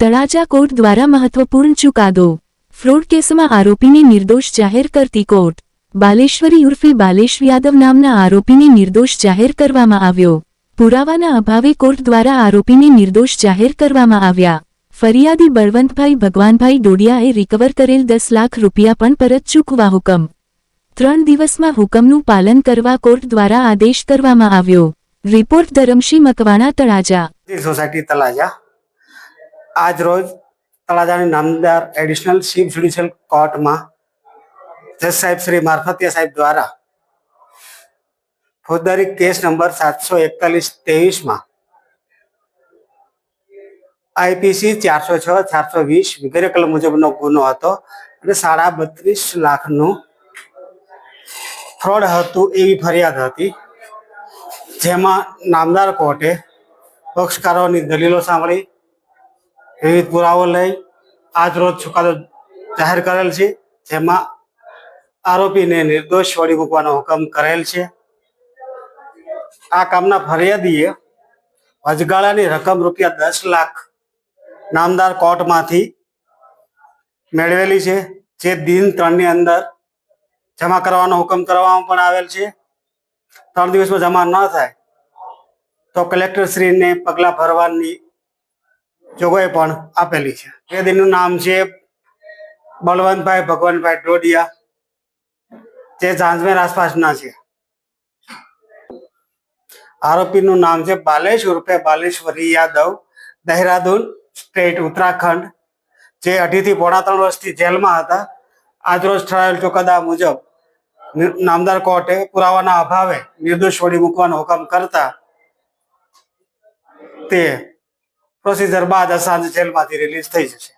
Talaja court દ્વારા મહત્વપૂર્ણ ચુકાદો. ફ્રોડ કેસમાં આરોપીને નિર્દોષ જાહેર કરતી કોર્ટ. બાલેશ્વરી ઉર્ફે બાલેશ યાદવ નામના આરોપીને નિર્દોષ જાહેર કરવામાં આવ્યો. પુરાવાના અભાવે કોર્ટ દ્વારા આરોપીને નિર્દોષ જાહેર કરવામાં આવ્યા. ફરિયાદી બળવંતભાઈ ભગવાનભાઈ ડોડિયાએ રિકવર કરેલ દસ લાખ રૂપિયા પણ પરત ચૂકવા હુકમ. ત્રણ દિવસમાં હુકમનું પાલન કરવા કોર્ટ દ્વારા આદેશ કરવામાં આવ્યો. રિપોર્ટ ધરમશી મકવાણા, તળાજા. સોસાયટી તળાજા. આજ રોજ તળાજાની નામદાર એડિશનલ ચીફ જ્યુડિશિયલ કોર્ટમાં જજ સાહેબ શ્રી મારફતિયા સાહેબ દ્વારા ફોજદારી કેસ નંબર સાતસો એકતાલીસ ત્રેવીસમાં આઈપીસી ચારસો છ, ચારસો વીસ વગેરે કલમ મુજબનો ગુનો હતો અને સાડા બત્રીસ લાખનું ફ્રોડ હતું એવી ફરિયાદ હતી. જેમાં નામદાર કોર્ટે પક્ષકારોની દલીલો સાંભળી વિવિધ પુરાવો લઈ આજ રોજ ચુકાદો જાહેર કરેલ છે, જેમાં આરોપીને નિર્દોષ છોડી મૂકવાનો હુકમ કરેલ છે. આ કામના ફરિયાદીએ વચગાળાની રકમ રૂપિયા દસ લાખ નામદાર કોર્ટમાંથી મેળવેલી છે, જે દિન ત્રણની અંદર જમા કરવાનો હુકમ કરવામાં પણ આવેલ છે. ત્રણ દિવસમાં જમા ન થાય તો કલેક્ટરશ્રીને પગલાં ભરવાની જોગવાઈ પણ આપેલી છે. એ દિનનું નામ છે બળવંતભાઈ, ભગવાનભાઈ ડોડિયા. જે ઝાંઝમેર આસપાસના છે. આરોપીનું નામ છે બાલેશ ઉર્ફે બાલેશ્વરી યાદવ, દહેરાદૂન સ્ટેટ, ઉત્તરાખંડ. જે અઢીથી પોણા ત્રણ વર્ષથી જેલમાં હતા. આજરોજ ઠરાયેલ ચુકાદા મુજબ નામદાર કોર્ટે પુરાવાના અભાવે નિર્દોષ છોડી મૂકવાનો હુકમ કરતા તે પ્રોસીજર બાદ અસાંજ જેલમાંથી રિલીઝ થઈ જશે.